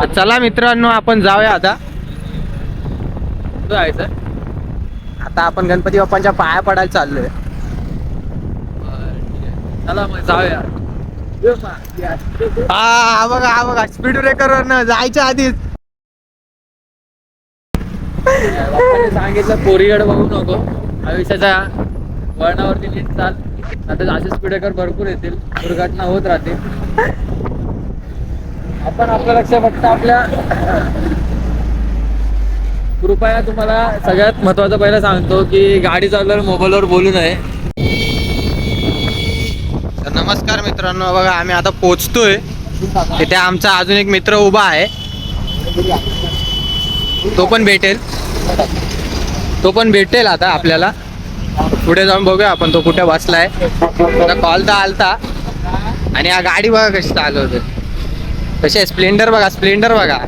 तर चला मित्रांनो आपण जाऊया आता. जायचं आता आपण गणपती बाप्पांच्या पाया पडायला चाललोय. चला मग जाऊया. हा बघा हा बघा स्पीड ब्रेकर जायच्या आधीच. सांगितलं पोरीगड बघू नको. आयुष्याच्या वळणावरती नीट चाल. आता असे स्पीडेकर भरपूर येतील. दुर्घटना होत राहतील. आपण आपलं लक्ष फक्त आपल्या कृपया तुम्हाला सगळ्यात महत्वाचं पहिलं सांगतो की गाडी चालवल्यावर मोबाईलवर बोलू नये. तर नमस्कार मित्रांनो बघा आम्ही आता पोचतोय. तिथे आमचा अजून एक मित्र उभा आहे. तो पण भेटेल. तो पण भेटेल आता आपल्याला. पुढे जाऊन बघूया आपण तो कुठे बसलाय. कॉल तर आलता. आणि हा गाडी बघा कशी चालवते कशी आहे स्प्लेंडर बघा स्प्लेंडर बघा.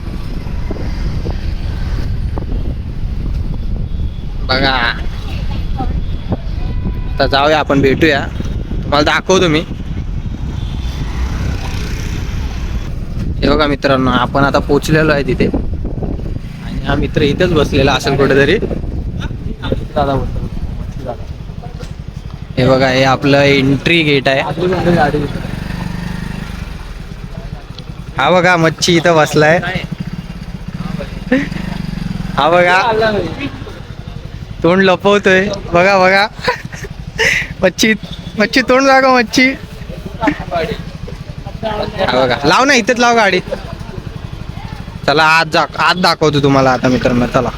बघा. आता जाऊया आपण भेटूया. तुम्हाला दाखवतो मी. हे बघा मित्रांनो आपण आता पोचलेलो आहे तिथे. आणि हा मित्र इथेच बसलेला असेल कुठेतरी. हे बघा हे आपलं एंट्री गेट आहे. हा बघा मच्छी इथं बसलाय. हा बघा. तोंड लपवतोय. बघा बघा. मच्छी मच्छी तोंड लागा मच्छी. हा बघा. लाव ना इथेच लाव गाडी चला आज जा आज दाखवतो तुम्हाला आता मित्रांनो. चला.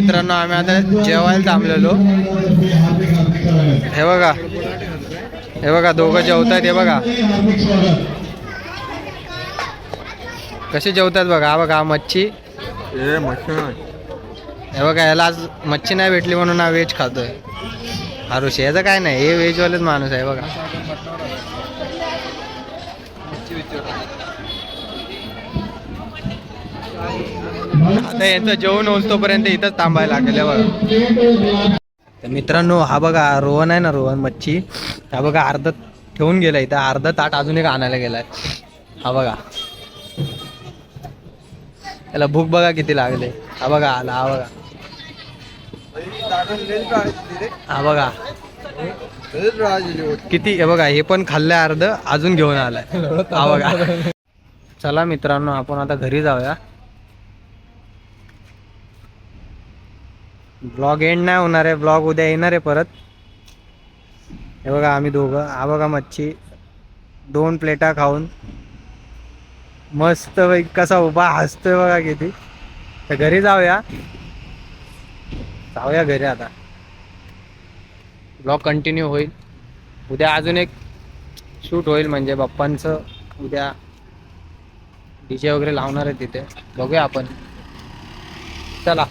मित्रांनो आम्ही आता जेवायला थांबलेलो. हे बघा. हे बघा दोघं जेवतायत हे बघा. कसे जेवतात बघा? हा बघा मच्छी. हे बघा याला आज मच्छी नाही भेटली म्हणून हा व्हेज खातोय. आरुष याचं काय नाही हे व्हेजवालेच माणूस आहे बघा. आता यांचं जेवण होतोपर्यंत इथंच थांबायला लागेल बघा. तर मित्रांनो हा बघा रोहन आहे ना रोहन मच्छी. हा बघा अर्ध ठेवून गेला इथं. अर्ध ताट अजून एक आणायला गेलाय. हा बघा. त्याला भूक बघा किती लागले. हा बघा आला हा बघा. हा बघा. किती हे बघा हे पण खाल्लंय अर्ध अजून घेऊन आलाय. हा बघा. चला मित्रांनो आपण आता घरी जाऊया. ब्लॉग एंड नाही होणार आहे. ब्लॉग उद्या येणार आहे परत. हे बघा आम्ही दोघं हा बघा मच्छी. दोन प्लेटा खाऊन. मस्त कसा उभा हसतोय बघा किती. तर घरी जाऊया. जाऊया घरी आता. ब्लॉग कंटिन्यू होईल. उद्या अजून एक शूट होईल म्हणजे बाप्पांचं. उद्या डी जे वगैरे लावणार आहे तिथे. बघूया आपण. चला.